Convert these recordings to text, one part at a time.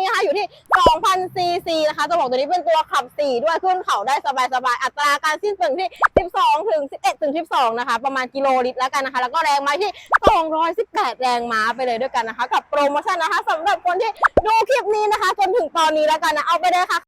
นี้นะคะอยู่ที่ 2,000 ซีซีนะคะ จะบอกตัวนี้เป็นตัวขับ 4 ด้วยขึ้นเขาได้สบายๆอัตราการสิ้นเปลืองที่ 12 ถึง 11 ถึง 12 นะคะ ประมาณกิโลลิตรแล้วกันนะคะ แล้วก็แรงม้าที่ 218 แรงม้าไปเลยด้วยกันนะคะ กับโปรโมชั่นนะคะสำหรับคนที่ดูคลิปนี้นะคะ จนถึงตอนนี้แล้วกันนะ เอาไปเลยค่ะ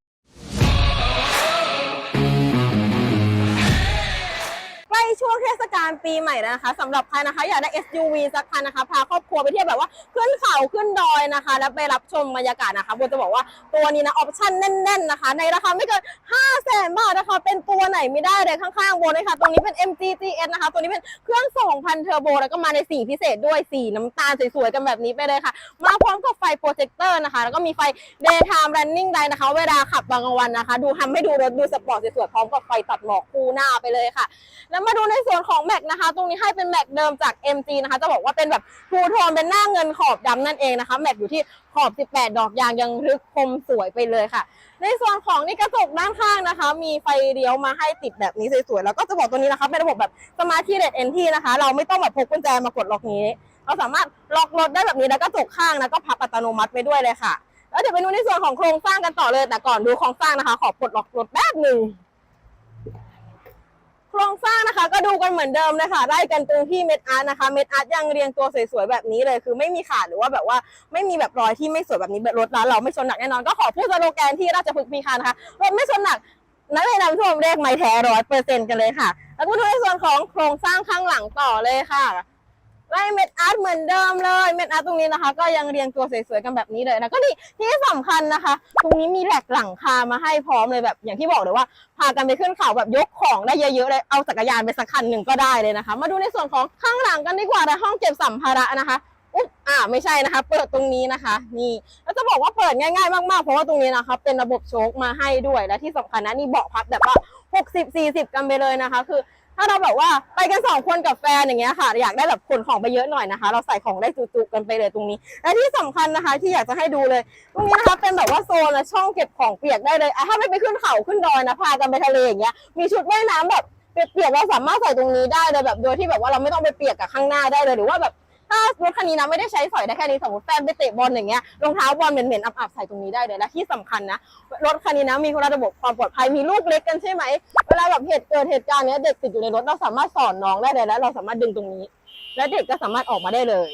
ใกล้ช่วงเทศกาลปีใหม่แล้วนะคะสำหรับใครนะคะอยากได้ SUV สักคันนะคะ พาครอบครัวไปเที่ยวแบบว่าขึ้นเขาขึ้นดอยนะคะ แล้วไปรับชมบรรยากาศนะคะโบจะบอกว่าตัวนี้นะออปชั่นแน่น ๆนะคะ ในราคาไม่เกิน5 0 0แส นบาทนะคะ เป็นตัวไหนไม่ได้เลยข้างๆโบเลยค่ะ ตัวนี้เป็น MG GS นะคะ ตัวนี้เป็นเครื่อง 2,000 เทอร์โบ แล้วก็มาในสีพิเศษด้วยสีน้ำตาลสวยๆ กันแบบนี้ไปเลยค่ะ มาพร้อมกับไฟโปรเจคเตอร์นะคะ แล้วก็มีไฟ daytime running light นะคะ เวลาขับบางวันนะคะ ดูทำให้ดูรถดูสปอร์ตสวยๆ พร้อมกับไฟตัดหมอกคู่หน้าไปเลยค่ะ แล้วมาดูในส่วนของแม็กนะคะ ตรงนี้ให้เป็นแม็กเดิมจาก MG นะคะ จะบอกว่าเป็นแบบทูโทนเป็นหน้าเงินขอบดำนั่นเองนะคะแม็กอยู่ที่ขอบ 18 ดอกยางยังรึกคมสวยไปเลยค่ะ ในส่วนของนี่กระจกด้านข้างนะคะ มีไฟเลี้ยวมาให้ติดแบบนี้สวยๆ แล้วก็จะบอกตัวนี้นะคะเป็นระบบแบบสมาร์ทที่เด็ดเอนที่นะคะ เราไม่ต้องแบบพกกุญแจมากดล็อกนี้ เราสามารถล็อกรถได้แบบนี้แล้วก็จกข้างนะก็พับอัตโนมัติไปด้วยเลยค่ะ แล้วเดี๋ยวไปดูในส่วนของโครงสร้างกันต่อเลย แต่ก่อนดูโครงสร้างนะคะ ขอปลดล็อกรถแป๊บหนึ่ง โครงสร้างนะคะก็ดูกันเหมือนเดิมนะคะไล่กันตรงที่เม็ดอาร์ตนะคะ เม็ดอาร์ตยังเรียงตัวสวยๆแบบนี้เลย คือไม่มีขาดหรือว่าแบบว่าไม่มีแบบรอยที่ไม่สวยแบบนี้แบบรถร้านเราไม่ชนหนักแน่นอนก็ขอพูดสโลแกนที่ราชพฤกษ์มีคานะคะรถไม่ชนหนักนั่นเลยนำชมเรียกไม่แท้ร้อยเปอร์เซ็นต์กันเลยค่ะ แล้วก็ดูในส่วนของโครงสร้างข้างหลังต่อเลยค่ะ ไล่เม็ดอาร์ตเหมือนเดิมเลยเม็ดอาร์ตตรงนี้นะคะ ก็ยังเรียงตัวสวยๆกันแบบนี้เลยนะก็ดีที่สำคัญนะคะ ตรงนี้มีแหลกหลังคามาให้พร้อมเลยแบบ อย่างที่บอกเลยว่า พากันไปขึ้นเขาแบบยกของได้เยอะๆเลยเอาจักรยานไปสักคันหนึ่งก็ได้เลยนะคะ มาดูในส่วนของข้างหลังกันดีกว่าในห้องเก็บสัมภาระนะคะอุ๊บอ่าไม่ใช่นะคะ เปิดตรงนี้นะคะ นี่แล้วจะบอกว่าเปิดง่ายๆมากๆเพราะว่าตรงนี้นะคะเป็นระบบโชคมาให้ด้วยและที่สำคัญนะนี่เบาะพับแบบว่า60 40 กันไปเลยนะคะ คือ ถ้าเราแบบว่าไปกันสองคนกับแฟนอย่างเงี้ยค่ะ อยากได้แบบขนของไปเยอะหน่อยนะคะ เราใส่ของได้จุๆกันไปเลยตรงนี้ และที่สำคัญนะคะที่อยากจะให้ดูเลย ตรงนี้นะคะเป็นแบบว่าโซนและช่องเก็บของเปียกได้เลยอะถ้าไม่ไปขึ้นเขาขึ้นดอยนะพากันไปทะเลอย่างเงี้ยมีชุดว่ายน้ำแบบเปียกๆเราสามารถใส่ตรงนี้ได้เลยแบบโดยที่แบบว่าเราไม่ต้องไปเปียกกับข้างหน้าได้เลยหรือว่าแบบ ถ้ารถคันนี้นะไม่ได้ใช้สอยได้แค่นี้สมมติแฟนไปเตะบอลอย่างเงี้ยรองเท้าบอลเหม็นๆอับๆใส่ตรงนี้ได้เลยและที่สำคัญนะรถคันนี้นะมีระบบความปลอดภัยมีลูกเล็กกันใช่ไหมเวลาแบบเหตุเกิดเหตุการณ์เนี้ยเด็กติดอยู่ในรถเราสามารถสอนน้องได้เลยและเราสามารถดึงตรงนี้ และเด็กก็สามารถออกมาได้เลย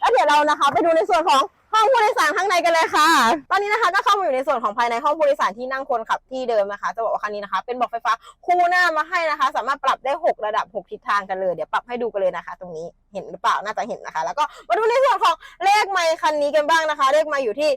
แล้วเดี๋ยวเรานะคะ ไปดูในส่วนของ ห้องผู้โดยสารข้างในกันเลยค่ะ ตอนนี้นะคะก็เข้ามาอยู่ในส่วนของภายในห้องผู้โดยสารที่นั่งคนขับที่เดิมนะคะ จะบอกว่าคันนี้นะคะ เป็นเบอกไฟฟ้าคู่หน้ามาให้นะคะ สามารถปรับได้ 6 ระดับ 6 ทิศทางกันเลย เดี๋ยวปรับให้ดูกันเลยนะคะ ตรงนี้เห็นหรือเปล่าน่าจะเห็นนะคะ แล้วก็มาดูในส่วนของเลขไมค์คันนี้กันบ้างนะคะ เลขไมค์อยู่ที่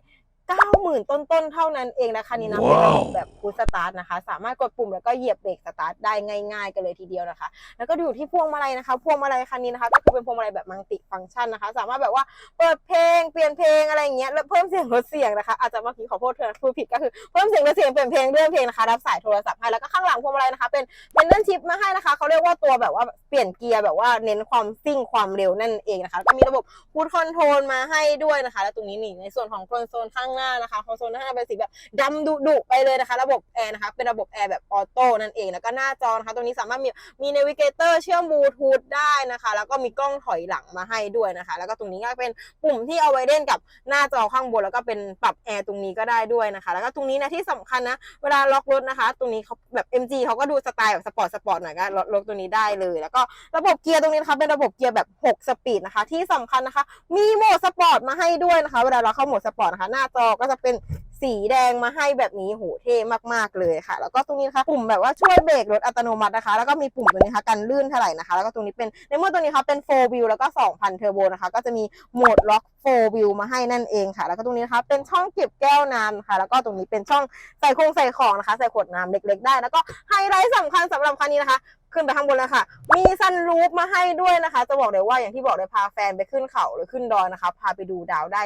90,000 ต้นๆ เท่านั้นเองนะคะนี่นะเป็นระบบแบบฟู d สตาร์ทนะคะ สามารถกดปุ่มแล้วก็เหยียบเบรกสตาร์ทได้ง่ายๆ กันเลยทีเดียวนะคะ แล้วก็ดูที่พวงมาลัยนะคะ พวงมาลัยคันนี้นะคะ ก็คือเป็นพวงมาลัยแบบมัลติฟังก์ชันนะคะ สามารถแบบว่าเปิดเพลงเปลี่ยนเพลงอะไรอย่างเงี้ยแล้วเพิ่มเสียงลดเสียงนะคะอาจจะเมื่อกี้ขอโทษเธอพูดผิดก็คือเพิ่มเสียงลดเสียงเปลี่ยนเพลงเลื่อนเพลงนะคะรับสายโทรศัพท์ให้แล้วก็ข้างหลังพวงมาลัยนะคะ เป็นเป็นเลื่อนชิปมาให้นะคะเขาเรียกว่าตัวแบบว่าเปลี่ยนเกียร์แบบว่าเน้นความซิ่งความเร็วนั่นเองนะคะ ก็มีระบบพูดคอนโทรลมาให้ด้วยนะคะ แล้วตรงนี้นี่ในส่วนของคอนโซลข้างหน้านะคะคอนโซลข้าหน้าเป็นสีแบบดำดุดุไปเลยนะคะ ระบบแอร์นะคะเป็นระบบแอร์แบบออโต้นั่นเองแล้วก็หน้าจอนะคะตรงนี้สามารถมีมีเนวิเกเตอร์เชื่อมบลูทูธได้นะคะ แล้วก็มีกล้องถอยหลังมาให้ด้วยนะคะ แล้วก็ตรงนี้ก็เป็นปุ่มที่เอาไว้เล่นกับหน้าจอข้างบน แล้วก็เป็นปรับแอร์ตรงนี้ก็ได้ด้วยนะคะ แล้วก็ตรงนี้นะที่สำคัญนะเวลาล็อกรถนะคะ ตรงนี้เขาแบบ MG เขาก็ดูสไตล์แบบสปอร์ตสปอร์ตหน่อยก็ล็อกตรงนี้ได้เลย แล้วก็ระบบเกียร์ตรงนี้นะคะเป็นระบบเกียร์แบบ 6 สปีดนะคะ ที่สำคัญนะคะ มีโหมดสปอร์ตมาให้ด้วยนะคะ เวลาเราเข้าโหมดสปอร์ตนะคะ หน้าจอก็จะเป็นสีแดงมาให้แบบนี้โหเท่มากๆเลยค่ะ แล้วก็ตรงนี้นะคะปุ่มแบบว่าช่วยเบรกรถอัตโนมัตินะคะ แล้วก็มีปุ่มตัวนี้นะคะกันลื่นเท่าไหร่นะคะ แล้วก็ตรงนี้เป็นในเมื่อตัวนี้ค่ะเป็น4 wheel แล้วก็ 2,000เทอร์โบนะคะ ก็จะมีโหมดล็อก4 wheel มาให้นั่นเองค่ะ แล้วก็ตรงนี้นะคะเป็นช่องเก็บแก้วน้ำค่ะ แล้วก็ตรงนี้เป็นช่องใส่คงใส่ของนะคะ ใส่ขวดน้ำเล็ก ๆ ได้ แล้วก็ไฮไลท์สำคัญสำหรับคันนี้นะคะ ขึ้นไปข้างบนแล้วค่ะ มีซันรูฟมาให้ด้วยนะคะ จะบอกเลยว่าอย่างที่บอกเลยพาแฟนไปขึ้นเขาหรือขึ้นดอยนะคะ พาไปดูดาวได้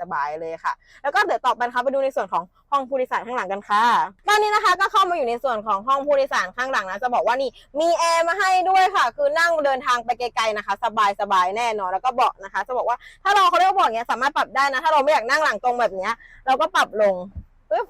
สบายๆเลยค่ะ แล้วก็เดี๋ยวต่อไปนะคะไปดูในส่วนของห้องผู้โดยสารข้างหลังกันค่ะตอนนี้นะคะก็เข้ามาอยู่ในส่วนของห้องผู้โดยสารข้างหลังนะจะบอกว่านี่มีแอร์มาให้ด้วยค่ะ คือนั่งเดินทางไปไกลๆนะคะ สบายๆแน่นอนแล้วก็เบาะนะคะ จะบอกว่าถ้าเราเขาเรียกว่าเบาะเนี้ยสามารถปรับได้นะ ถ้าเราไม่อยากนั่งหลังตรงแบบเนี้ยเราก็ปรับลงปึ๊บ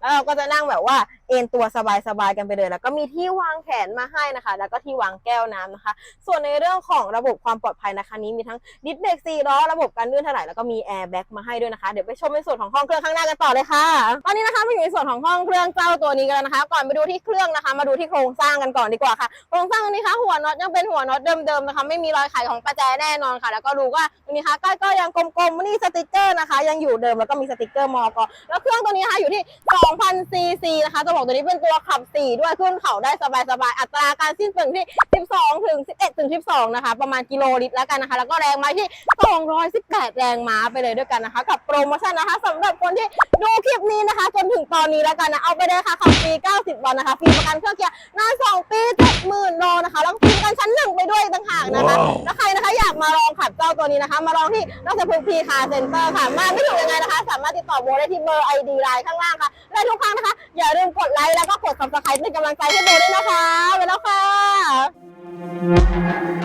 แล้วเราก็จะนั่งแบบว่า เเอนตัวสบายๆกันไปเลย แล้วก็มีที่วางแขนมาให้นะคะ แล้วก็ที่วางแก้วน้ำนะคะ ส่วนในเรื่องของระบบความปลอดภัยนะคะนี้มีทั้งดิสเบรกซีล้อระบบการลื่นถลายแล้วก็มีแอร์แบ็กมาให้ด้วยนะคะ เดี๋ยวไปชมในส่วนของห้องเครื่องข้างหน้ากันต่อเลยค่ะ ตอนนี้นะคะมาอยู่ในส่วนของห้องเครื่องเจ้าตัวนี้กันแล้วนะคะ ก่อนไปดูที่เครื่องนะคะ มาดูที่โครงสร้างกันก่อนดีกว่าค่ะ โครงสร้างตรงนี้คะหัวน็อตยังเป็นหัวน็อตเดิมๆนะคะ ไม่มีรอยไขของประแจแน่นอนค่ะ แล้วก็ดูว่าตรงนี้คะใกล้ก็ยังกลมๆนี่สติกเกอร์นะคะ ยังอยู่เดิมแล้วก็มีสติกเกอร์มอกแล้วเครื่องตัวนี้ค่ะอยู่ที่2,000ซีซีนะคะจะบอกตัวนี้เป็นตัวขับ 4 ด้วยขึ้นเขาได้สบายๆอัตราการสิ้นเปลืองที่ 12 ถึง 11 ถึง 12 นะคะ ประมาณกิโลลิตรแล้วกันนะคะ แล้วก็แรงม้าที่ 218 แรงม้าไปเลยด้วยกันนะคะ กับโปรโมชั่นนะคะสำหรับคนที่ดูคลิปนี้นะคะ จนถึงตอนนี้แล้วกันนะ เอาไปเลยค่ะขับฟรี 90 วันนะคะฟรีประกันเครื่องเกียร์นาน2ปี70,000โลนะคะแล้วก็ฟรีประกันชั้นหนึ่งไปด้วยต่างหากนะคะถ้าใครนะคะอยากมาลองขับเจ้าตัวนี้นะคะ มาลองที่ราชพฤกษ์พีคาเซ็นเตอร์ค่ะมาไม่ถูกยังไงนะคะ สามารถติดต่อโบได้ที่เบอร์ไอดีไลน์ข้างล่างค่ะ และทุกครั้งนะคะ อย่าลืมกดไลค์แล้วก็กด subscribe เป็นกำลังใจให้โบด้วยนะคะ ไปแล้วค่ะ